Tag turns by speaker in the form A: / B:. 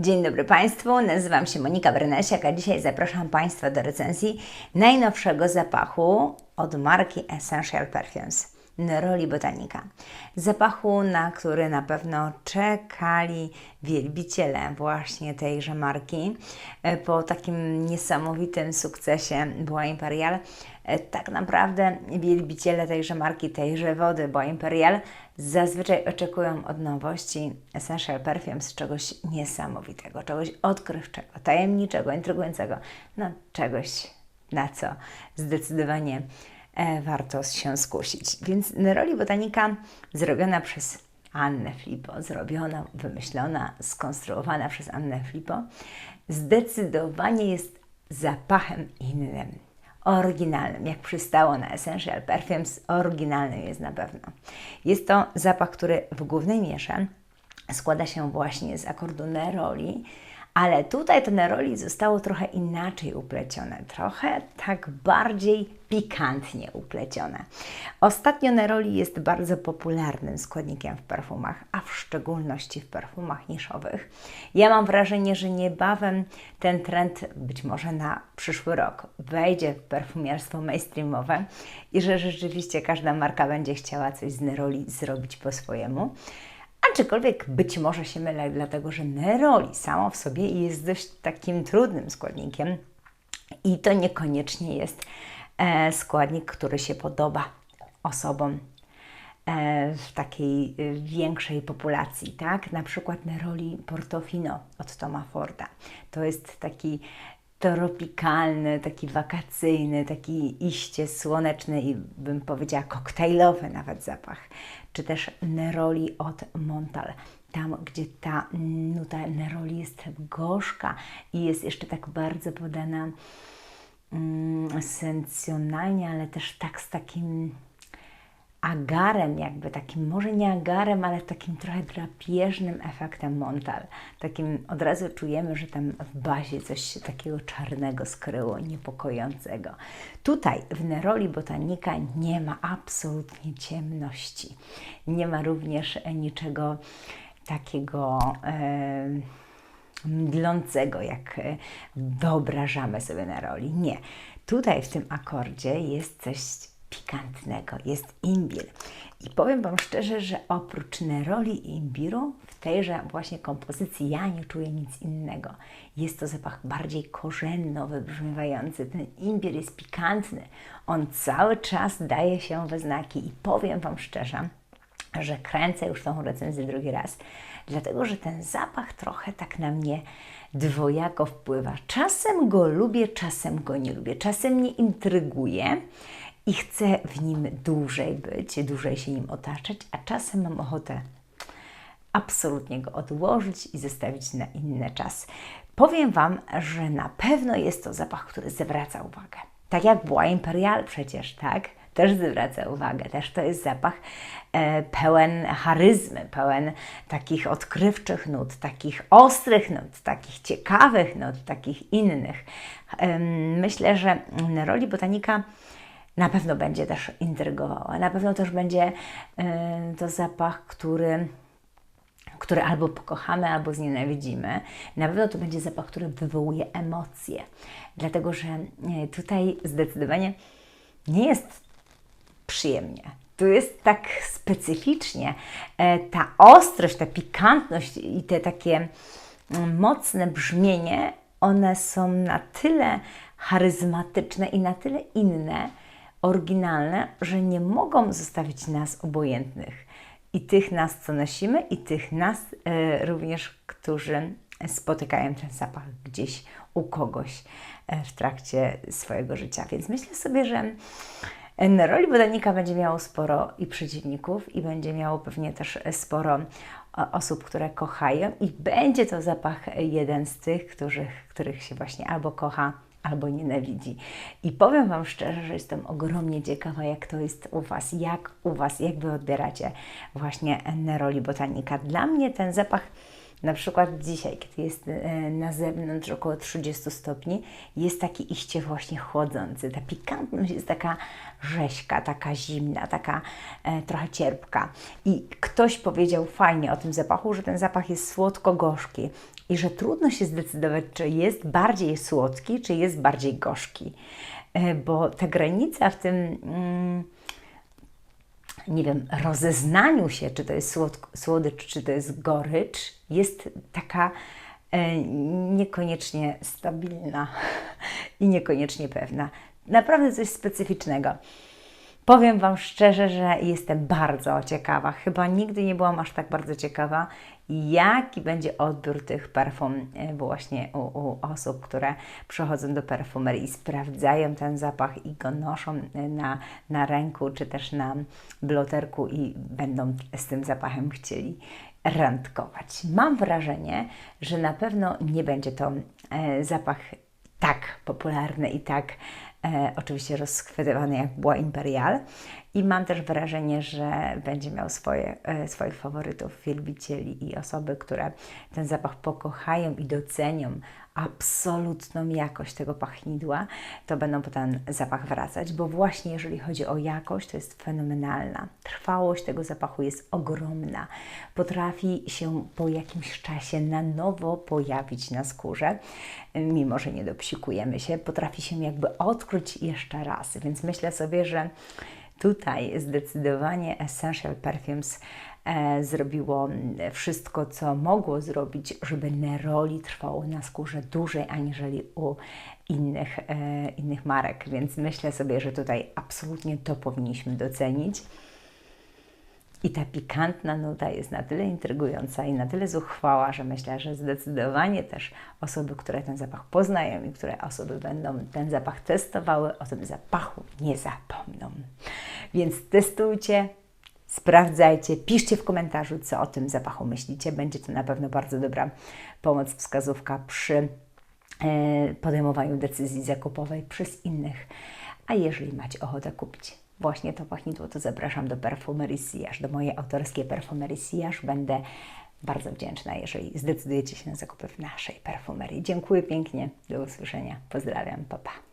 A: Dzień dobry Państwu, nazywam się Monika Brynesiak, a dzisiaj zapraszam Państwa do recenzji najnowszego zapachu od marki Essential Perfumes. Neroli Botanika. Zapachu, na który na pewno czekali wielbiciele właśnie tejże marki. E, Po takim niesamowitym sukcesie była Imperial. E, Tak naprawdę wielbiciele tejże marki, tejże wody była Imperial zazwyczaj oczekują od nowości Essential Perfumes czegoś niesamowitego, czegoś odkrywczego, tajemniczego, intrygującego, no czegoś na co zdecydowanie warto się skusić. Więc Neroli Botanika zrobiona przez Annę Flippo, zrobiona, wymyślona, skonstruowana przez Annę Flippo, zdecydowanie jest zapachem innym, oryginalnym, jak przystało na Essential Perfumes, oryginalnym jest na pewno. Jest to zapach, który w głównej mierze składa się właśnie z akordu Neroli, ale tutaj to Neroli zostało trochę inaczej uplecione, trochę tak bardziej pikantnie uplecione. Ostatnio Neroli jest bardzo popularnym składnikiem w perfumach, a w szczególności w perfumach niszowych. Ja mam wrażenie, że niebawem ten trend, być może na przyszły rok, wejdzie w perfumierstwo mainstreamowe i że rzeczywiście każda marka będzie chciała coś z Neroli zrobić po swojemu. Aczkolwiek być może się mylę, dlatego że neroli samo w sobie jest dość takim trudnym składnikiem i to niekoniecznie jest e, składnik, który się podoba osobom e, w takiej e, większej populacji, tak? Na przykład neroli Portofino od Toma Forda. To jest taki tropikalny, taki wakacyjny, taki iście słoneczny i bym powiedziała koktajlowy nawet zapach, czy też neroli od Montal. Tam, gdzie ta nuta neroli jest gorzka i jest jeszcze tak bardzo podana mm, sencjonalnie, ale też tak z takim agarem, jakby takim, może nie agarem, ale takim trochę drapieżnym efektem Montal. Takim od razu czujemy, że tam w bazie coś takiego czarnego skryło, niepokojącego. Tutaj w Neroli Botanika nie ma absolutnie ciemności. Nie ma również niczego takiego. E, mdlącego, jak e, wyobrażamy sobie na roli. Nie. Tutaj w tym akordzie jest coś pikantnego, jest imbir. I powiem Wam szczerze, że oprócz neroli i imbiru w tejże właśnie kompozycji ja nie czuję nic innego. Jest to zapach bardziej korzenno wybrzmiewający. Ten imbir jest pikantny. On cały czas daje się we znaki i powiem Wam szczerze, że kręcę już tą recenzję drugi raz, dlatego że ten zapach trochę tak na mnie dwojako wpływa. Czasem go lubię, czasem go nie lubię, czasem mnie intryguje i chcę w nim dłużej być, dłużej się nim otaczać, a czasem mam ochotę absolutnie go odłożyć i zostawić na inny czas. Powiem Wam, że na pewno jest to zapach, który zwraca uwagę. Tak jak była Imperial przecież, tak? Też zwraca uwagę. Też to jest zapach e, pełen charyzmy, pełen takich odkrywczych nut, takich ostrych nut, takich ciekawych nut, takich innych. Em, myślę, że Neroli Botanika na pewno będzie też intrygowała. Na pewno też będzie e, to zapach, który który albo pokochamy, albo znienawidzimy. Na pewno to będzie zapach, który wywołuje emocje, dlatego że e, tutaj zdecydowanie nie jest przyjemnie. Tu jest tak specyficznie e, ta ostrość, ta pikantność i te takie mm, mocne brzmienie, one są na tyle charyzmatyczne i na tyle inne, oryginalne, że nie mogą zostawić nas obojętnych. I tych nas, co nosimy, i tych nas e, również, którzy spotykają ten zapach gdzieś u kogoś e, w trakcie swojego życia. Więc myślę sobie, że Neroli Botanika będzie miało sporo i przeciwników, i będzie miało pewnie też sporo e, osób, które kochają, i będzie to zapach jeden z tych, których, których się właśnie albo kocha, albo nienawidzi. I powiem Wam szczerze, że jestem ogromnie ciekawa, jak to jest u Was, jak u Was, jak Wy odbieracie właśnie Neroli Botanika. Dla mnie ten zapach Na przykład dzisiaj, kiedy jest e, na zewnątrz około 30 stopni, jest taki iście właśnie chłodzący. Ta pikantność jest taka rzeźka, taka zimna, taka e, trochę cierpka. I ktoś powiedział fajnie o tym zapachu, że ten zapach jest słodko-gorzki i że trudno się zdecydować, czy jest bardziej słodki, czy jest bardziej gorzki. E, bo ta granica w tym. Mm, nie wiem, rozeznaniu się, czy to jest słodycz, czy to jest gorycz, jest taka e, niekoniecznie stabilna i niekoniecznie pewna. Naprawdę coś specyficznego. Powiem Wam szczerze, że jestem bardzo ciekawa. Chyba nigdy nie byłam aż tak bardzo ciekawa, jaki będzie odbiór tych perfum e, właśnie u, u osób, które przychodzą do perfumerii i sprawdzają ten zapach i go noszą e, na, na ręku czy też na bloterku i będą z tym zapachem chcieli randkować. Mam wrażenie, że na pewno nie będzie to e, zapach tak popularny i tak oczywiście rozchwytywany jak była Imperial. I mam też wrażenie, że będzie miał swoje, e, swoich faworytów, wielbicieli i osoby, które ten zapach pokochają i docenią absolutną jakość tego pachnidła, to będą po ten zapach wracać, bo właśnie jeżeli chodzi o jakość, to jest fenomenalna. Trwałość tego zapachu jest ogromna. Potrafi się po jakimś czasie na nowo pojawić na skórze, mimo że nie dopsikujemy się, potrafi się jakby odkryć jeszcze raz. Więc myślę sobie, że tutaj zdecydowanie Essential Perfumes e, zrobiło wszystko, co mogło zrobić, żeby neroli trwało na skórze dłużej aniżeli u innych, e, innych marek. Więc myślę sobie, że tutaj absolutnie to powinniśmy docenić. I ta pikantna nuta jest na tyle intrygująca i na tyle zuchwała, że myślę, że zdecydowanie też osoby, które ten zapach poznają i które osoby będą ten zapach testowały, o tym zapachu nie zapomną. Więc testujcie, sprawdzajcie, piszcie w komentarzu, co o tym zapachu myślicie. Będzie to na pewno bardzo dobra pomoc, wskazówka przy e, podejmowaniu decyzji zakupowej przez innych. A jeżeli macie ochotę kupić właśnie to pachnidło, to zapraszam do Perfumery Sillage, do mojej autorskiej Perfumery Sillage. Będę bardzo wdzięczna, jeżeli zdecydujecie się na zakupy w naszej perfumerii. Dziękuję pięknie, do usłyszenia, pozdrawiam, papa. Pa.